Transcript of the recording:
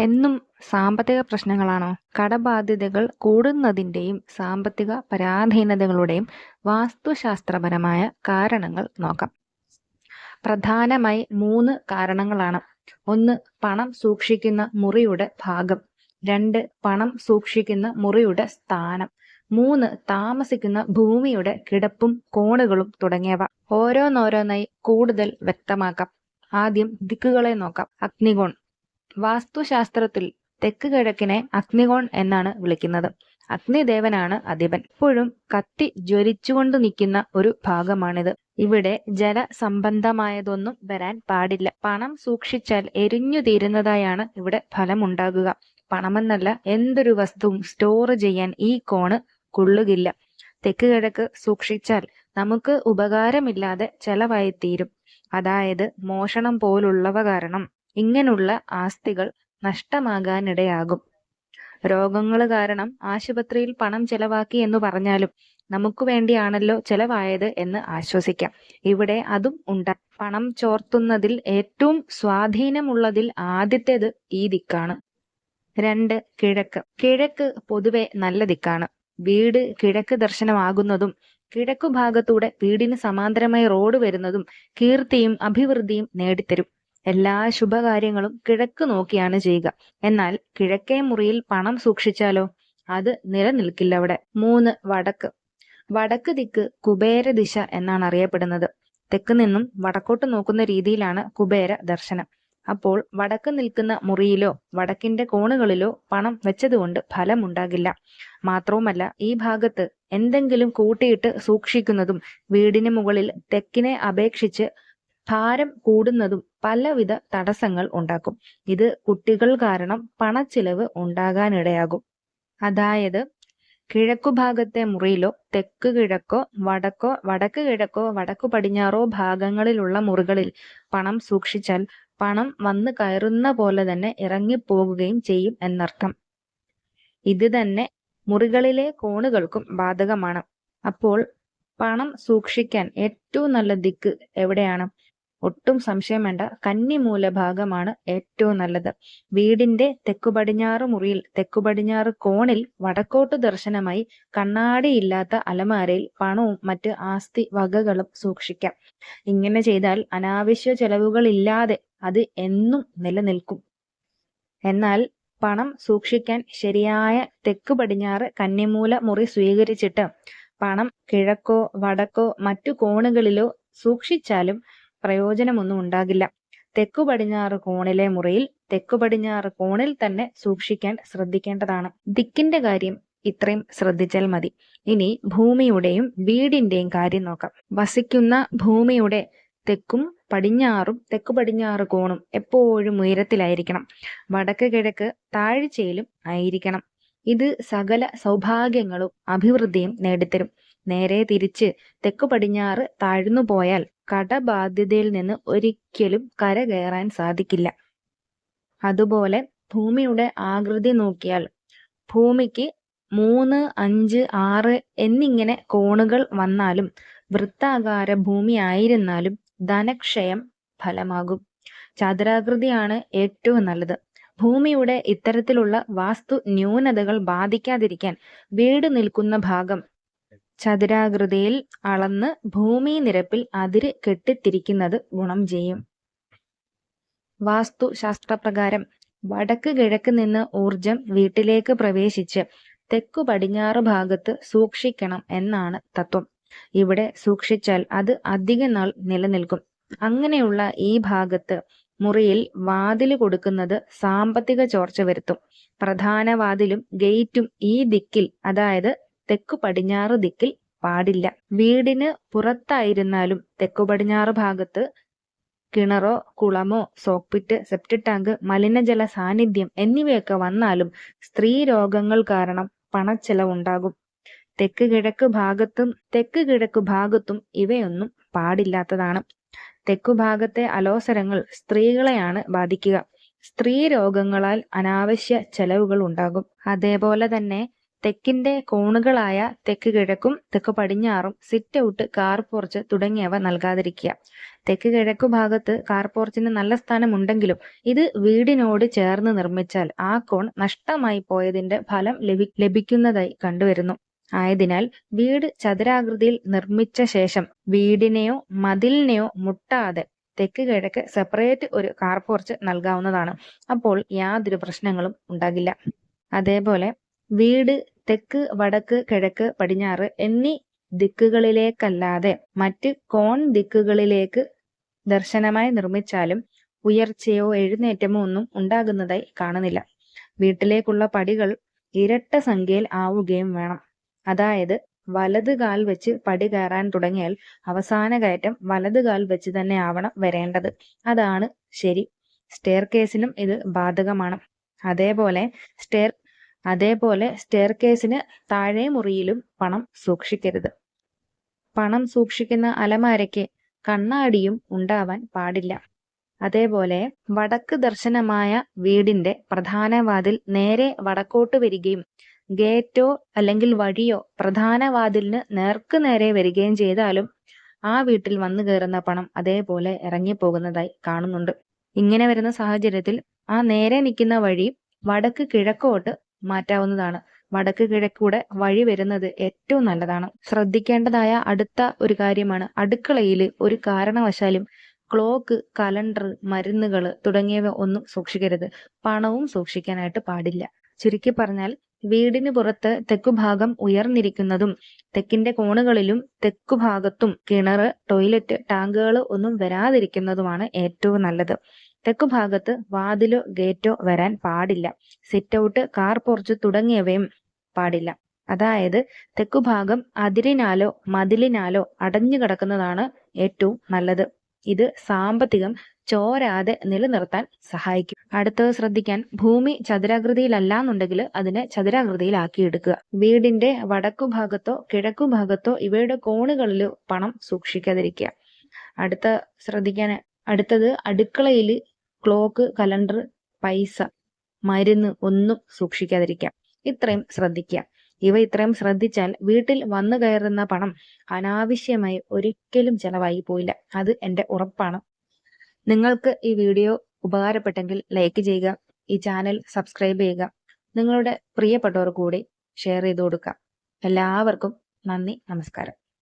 എന്നും സാമ്പത്തിക പ്രശ്നങ്ങളാണോ? കടബാധ്യതകൾ കൂടുന്നതിന്റെയും സാമ്പത്തിക പരാധീനതകളുടെയും വാസ്തുശാസ്ത്രപരമായ കാരണങ്ങൾ നോക്കാം. പ്രധാനമായി മൂന്ന് കാരണങ്ങളാണ്. ഒന്ന് പണം സൂക്ഷിക്കുന്ന മുറിയുടെ ഭാഗം. രണ്ട് പണം സൂക്ഷിക്കുന്ന മുറിയുടെ സ്ഥാനം. മൂന്ന് താമസിക്കുന്ന ഭൂമിയുടെ കിടപ്പും കോണുകളും തുടങ്ങിയവ. ഓരോന്നോരോന്നായി കൂടുതൽ വ്യക്തമാക്കാം. ആദ്യം ദിക്കുകളെ നോക്കാം. അഗ്നികോൺ. വാസ്തുശാസ്ത്രത്തിൽ തെക്ക് കിഴക്കിനെ അഗ്നികോൺ എന്നാണ് വിളിക്കുന്നത്. അഗ്നിദേവനാണ് അധിപൻ. ഇപ്പോഴും കത്തി ജ്വലിച്ചുകൊണ്ട് നിൽക്കുന്ന ഒരു ഭാഗമാണിത്. ഇവിടെ ജലസംബന്ധമായതൊന്നും വരാൻ പാടില്ല. പണം സൂക്ഷിച്ചാൽ എരിഞ്ഞു തീരുന്നതായാണ് ഇവിടെ ഫലമുണ്ടാകുക. പണമെന്നല്ല എന്തൊരു വസ്തുവും സ്റ്റോർ ചെയ്യാൻ ഈ കോണ് കൊള്ളുകില്ല. തെക്ക് കിഴക്ക് സൂക്ഷിച്ചാൽ നമുക്ക് ഉപകാരമില്ലാതെ ചെലവായി തീരും അതായത് മോഷണം പോലുള്ളവ കാരണം. ഇങ്ങനുള്ള ആസ്തികൾ നഷ്ടമാകാനിടയാകും. രോഗങ്ങൾ കാരണം ആശുപത്രിയിൽ പണം ചെലവാക്കി എന്ന് പറഞ്ഞാലും നമുക്ക് വേണ്ടിയാണല്ലോ ചെലവായത് എന്ന് ആശ്വസിക്കാം. ഇവിടെ അതും ഉണ്ട് പണം ചോർത്തുന്നതിൽ ഏറ്റവും സ്വാധീനമുള്ളതിൽ ആദ്യത്തേത് ഈ ദിക്കാണ്. രണ്ട് കിഴക്ക്. കിഴക്ക് പൊതുവെ നല്ല ദിക്കാണ്. വീട് കിഴക്ക് ദർശനമാകുന്നതും കിഴക്കു ഭാഗത്തൂടെ വീടിന് സമാന്തരമായി റോഡ് വരുന്നതും കീർത്തിയും അഭിവൃദ്ധിയും നേടിത്തരും. എല്ലാ ശുഭകാര്യങ്ങളും കിഴക്ക് നോക്കിയാണ് ചെയ്യുക. എന്നാൽ കിഴക്കേ മുറിയിൽ പണം സൂക്ഷിച്ചാലോ? അത് നിലനിൽക്കില്ല അവിടെ. മൂന്ന് വടക്ക്. വടക്ക് ദിക്ക് കുബേര ദിശ എന്നാണ് അറിയപ്പെടുന്നത്. തെക്ക് നിന്നും വടക്കോട്ട് നോക്കുന്ന രീതിയിലാണ് കുബേര ദർശനം. അപ്പോൾ വടക്ക് നിൽക്കുന്ന മുറിയിലോ വടക്കിന്റെ കോണുകളിലോ പണം വെച്ചതുകൊണ്ട് ഫലമുണ്ടാകില്ല. മാത്രവുമല്ല ഈ ഭാഗത്ത് എന്തെങ്കിലും കൂട്ടിയിട്ട് സൂക്ഷിക്കുന്നതും വീടിന് മുകളിൽ തെക്കിനെ അപേക്ഷിച്ച് ഭാരം കൂടുന്നതും പലവിധ തടസ്സങ്ങൾ ഉണ്ടാക്കും. ഇത് കുട്ടികൾ കാരണം പണച്ചിലവ് ഉണ്ടാകാനിടയാകും. അതായത് കിഴക്കു ഭാഗത്തെ മുറിയിലോ തെക്ക് കിഴക്കോ വടക്കോ വടക്ക് കിഴക്കോ വടക്കു പടിഞ്ഞാറോ ഭാഗങ്ങളിലുള്ള മുറികളിൽ പണം സൂക്ഷിച്ചാൽ പണം വന്ന് കയറുന്ന പോലെ തന്നെ ഇറങ്ങിപ്പോകുകയും ചെയ്യും എന്നർത്ഥം. ഇത് തന്നെ മുറികളിലെ കോണുകൾക്കും ബാധകമാണ്. അപ്പോൾ പണം സൂക്ഷിക്കാൻ ഏറ്റവും നല്ല ദിക്ക് എവിടെയാണ്? ഒട്ടും സംശയം വേണ്ട. കന്നി മൂലഭാഗമാണ് ഏറ്റവും നല്ലത്. വീടിന്റെ തെക്കു പടിഞ്ഞാറ് മുറിയിൽ തെക്കു പടിഞ്ഞാറ് കോണിൽ വടക്കോട്ട് ദർശനമായി കണ്ണാടിയില്ലാത്ത അലമാരയിൽ പണവും മറ്റ് ആസ്തി വകകളും സൂക്ഷിക്കാം. ഇങ്ങനെ ചെയ്താൽ അനാവശ്യ ചെലവുകളില്ലാതെ അത് എന്നും നിലനിൽക്കും. എന്നാൽ പണം സൂക്ഷിക്കാൻ ശരിയായ തെക്കു പടിഞ്ഞാറ് കന്നിമൂല മുറി സ്വീകരിച്ചിട്ട് പണം കിഴക്കോ വടക്കോ മറ്റു കോണുകളിലോ സൂക്ഷിച്ചാലും പ്രയോജനമൊന്നും ഉണ്ടാകില്ല. തെക്കു പടിഞ്ഞാറ് കോണിലെ മുറിയിൽ തെക്കു പടിഞ്ഞാറ് കോണിൽ തന്നെ സൂക്ഷിക്കാൻ ശ്രദ്ധിക്കേണ്ടതാണ്. ദിക്കിന്റെ കാര്യം ഇത്രയും ശ്രദ്ധിച്ചാൽ മതി. ഇനി ഭൂമിയുടെയും വീടിന്റെയും കാര്യം നോക്കാം. വസിക്കുന്ന ഭൂമിയുടെ തെക്കും പടിഞ്ഞാറും തെക്കു പടിഞ്ഞാറ് കോണും എപ്പോഴും ഉയരത്തിലായിരിക്കണം. വടക്ക് കിഴക്ക് താഴ്ചയിലും ആയിരിക്കണം. ഇത് സകല സൗഭാഗ്യങ്ങളും അഭിവൃദ്ധിയും നേടിത്തരും. നേരെ തിരിച്ച് തെക്കു പടിഞ്ഞാറ് താഴ്ന്നു പോയാൽ കടബാധ്യതയിൽ നിന്ന് ഒരിക്കലും കരകയറാൻ സാധിക്കില്ല. അതുപോലെ ഭൂമിയുടെ ആകൃതി നോക്കിയാൽ ഭൂമിക്ക് മൂന്ന് അഞ്ച് ആറ് എന്നിങ്ങനെ കോണുകൾ വന്നാലും വൃത്താകാര ഭൂമി ആയിരുന്നാലും ധനക്ഷയം ഫലമാകും. ചതുരാകൃതിയാണ് ഏറ്റവും നല്ലത്. ഭൂമിയുടെ ഇത്തരത്തിലുള്ള വാസ്തു ന്യൂനതകൾ ബാധിക്കാതിരിക്കാൻ വീട് നിൽക്കുന്ന ഭാഗം ചതുരാകൃതിയിൽ അളന്ന് ഭൂമി നിരപ്പിൽ അതിര് കെട്ടിത്തിരിക്കുന്നത് ഗുണം ചെയ്യും. വാസ്തു ശാസ്ത്രപ്രകാരം വടക്ക് കിഴക്ക് നിന്ന് ഊർജം വീട്ടിലേക്ക് പ്രവേശിച്ച് തെക്കു പടിഞ്ഞാറ് ഭാഗത്ത് സൂക്ഷിക്കണം എന്നാണ് തത്വം. ഇവിടെ സൂക്ഷിച്ചാൽ അത് അധിക നാൾ നിലനിൽക്കും. അങ്ങനെയുള്ള ഈ ഭാഗത്ത് മുറിയിൽ വാതിൽ കൊടുക്കുന്നത് സാമ്പത്തിക ചോർച്ച വരുത്തും. പ്രധാന വാതിലും ഗേറ്റും ഈ ദിക്കിൽ അതായത് തെക്കു പടിഞ്ഞാറ് ദിക്കിൽ പാടില്ല. വീടിന് പുറത്തായിരുന്നാലും തെക്കു പടിഞ്ഞാറ് ഭാഗത്ത് കിണറോ കുളമോ സോപ്പിറ്റ് സെപ്റ്റിക് ടാങ്ക് മലിനജല സാന്നിധ്യം എന്നിവയൊക്കെ വന്നാലും സ്ത്രീ രോഗങ്ങൾ കാരണം പണച്ചെലവുണ്ടാകും. തെക്ക് കിഴക്ക് ഭാഗത്തും തെക്ക് കിഴക്ക് ഭാഗത്തും ഇവയൊന്നും പാടില്ലാത്തതാണ്. തെക്കു ഭാഗത്തെ അലോസരങ്ങൾ സ്ത്രീകളെയാണ് ബാധിക്കുക. സ്ത്രീ രോഗങ്ങളാൽ അനാവശ്യ ചെലവുകൾ ഉണ്ടാകും. അതേപോലെ തന്നെ തെക്കിന്റെ കോണുകളായ തെക്ക് കിഴക്കും തെക്ക് പടിഞ്ഞാറും സിറ്റ് ഔട്ട് കാർ പോർച്ച് തുടങ്ങിയവ നൽകാതിരിക്കുക. തെക്ക് കിഴക്കു ഭാഗത്ത് കാർ പോർച്ചിന് നല്ല സ്ഥാനമുണ്ടെങ്കിലും ഇത് വീടിനോട് ചേർന്ന് നിർമ്മിച്ചാൽ ആ കോൺ നഷ്ടമായി പോയതിന്റെ ഫലം ലഭി ലഭിക്കുന്നതായി കണ്ടുവരുന്നു. ആയതിനാൽ വീട് ചതുരാകൃതിയിൽ നിർമ്മിച്ച ശേഷം വീടിനെയോ മതിലിനെയോ മുട്ടാതെ തെക്ക് കിഴക്ക് സെപ്പറേറ്റ് ഒരു കാർ പോർച്ച് നൽകാവുന്നതാണ്. അപ്പോൾ യാതൊരു പ്രശ്നങ്ങളും ഉണ്ടാകില്ല. അതേപോലെ വീട് തെക്ക് വടക്ക് കിഴക്ക് പടിഞ്ഞാറ് എന്നീ ദിക്കുകളിലേക്കല്ലാതെ മറ്റ് കോൺ ദിക്കുകളിലേക്ക് ദർശനമായി നിർമ്മിച്ചാലും ഉയർച്ചയോ എഴുന്നേറ്റമോ ഒന്നും ഉണ്ടാകുന്നതായി കാണുന്നില്ല. വീട്ടിലേക്കുള്ള പടികൾ ഇരട്ട സംഖ്യയിൽ ആവുകയും വേണം. അതായത് വലത് കാൽ വെച്ച് പടി കയറാൻ തുടങ്ങിയാൽ അവസാന കയറ്റം വലത് കാൽ വെച്ച് തന്നെ ആവണം വരേണ്ടത്. അതാണ് ശരി. സ്റ്റെയർ കേസിനും ഇത് ബാധകമാണ്. അതേപോലെ സ്റ്റെയർ അതേപോലെ സ്റ്റെയർകേസിന് താഴെ മുറിയിലും പണം സൂക്ഷിക്കരുത്. പണം സൂക്ഷിക്കുന്ന അലമാരയ്ക്ക് കണ്ണാടിയും ഉണ്ടാവാൻ പാടില്ല. അതേപോലെ വടക്ക് ദർശനമായ വീടിന്റെ പ്രധാന വാതിൽ നേരെ വടക്കോട്ട് വരികയും ഗേറ്റോ അല്ലെങ്കിൽ വഴിയോ പ്രധാന വാതിലിന് നേർക്ക് നേരെ വരികയും ചെയ്താലും ആ വീട്ടിൽ വന്നു കയറുന്ന പണം അതേപോലെ ഇറങ്ങിപ്പോകുന്നതായി കാണുന്നുണ്ട്. ഇങ്ങനെ വരുന്ന സാഹചര്യത്തിൽ ആ നേരെ നിൽക്കുന്ന വഴി വടക്ക് കിഴക്കോട്ട് മാറ്റാവുന്നതാണ്. വടക്ക് കിഴക്കൂടെ വഴി വരുന്നത് ഏറ്റവും നല്ലതാണ്. ശ്രദ്ധിക്കേണ്ടതായ അടുത്ത ഒരു കാര്യമാണ് അടുക്കളയിൽ ഒരു കാരണവശാലും ക്ലോക്ക് കലണ്ടർ മരുന്നുകൾ തുടങ്ങിയവ ഒന്നും സൂക്ഷിക്കരുത്. പണവും സൂക്ഷിക്കാനായിട്ട് പാടില്ല. ചുരുക്കി പറഞ്ഞാൽ വീടിന് പുറത്ത് തെക്കുഭാഗം ഉയർന്നിരിക്കുന്നതും തെക്കിന്റെ കോണുകളിലും തെക്കുഭാഗത്തും കിണറ് ടോയ്ലറ്റ് ടാങ്കുകൾ ഒന്നും വരാതിരിക്കുന്നതുമാണ് ഏറ്റവും നല്ലത്. തെക്കുഭാഗത്ത് വാതിലോ ഗേറ്റോ വരാൻ പാടില്ല. സിറ്റ് ഔട്ട് കാർ പോർച്ച് തുടങ്ങിയവയും പാടില്ല. അതായത് തെക്കുഭാഗം അതിരിനാലോ മതിലിനാലോ അടഞ്ഞു കിടക്കുന്നതാണ് ഏറ്റവും നല്ലത്. ഇത് സാമ്പത്തികം ചോരാതെ നിലനിർത്താൻ സഹായിക്കും. അടുത്തത് ശ്രദ്ധിക്കാൻ ഭൂമി ചതുരാകൃതിയിലല്ല എന്നുണ്ടെങ്കിൽ അതിനെ ചതുരാകൃതിയിലാക്കി എടുക്കുക വീടിന്റെ വടക്കു ഭാഗത്തോ കിഴക്കു ഭാഗത്തോ ഇവയുടെ കോണുകളിലോ പണം സൂക്ഷിക്കാതിരിക്കുക. അടുത്ത ശ്രദ്ധിക്കാൻ അടുത്തത് അടുക്കളയിൽ ക്ലോക്ക് കലണ്ടർ പൈസ മരുന്ന് ഒന്നും സൂക്ഷിക്കാതിരിക്കാം. ഇത്രയും ശ്രദ്ധിക്കുക. ഇവ ഇത്രയും ശ്രദ്ധിച്ചാൽ വീട്ടിൽ വന്നു കയറുന്ന പണം അനാവശ്യമായി ഒരിക്കലും ചെലവായി പോയില്ല. അത് എന്റെ ഉറപ്പാണ്. നിങ്ങൾക്ക് ഈ വീഡിയോ ഉപകാരപ്പെട്ടെങ്കിൽ ലൈക്ക് ചെയ്യുക ഈ ചാനൽ സബ്സ്ക്രൈബ് ചെയ്യുക നിങ്ങളുടെ പ്രിയപ്പെട്ടവർ കൂടി ഷെയർ ചെയ്ത് കൊടുക്കുക. എല്ലാവർക്കും നന്ദി നമസ്കാരം.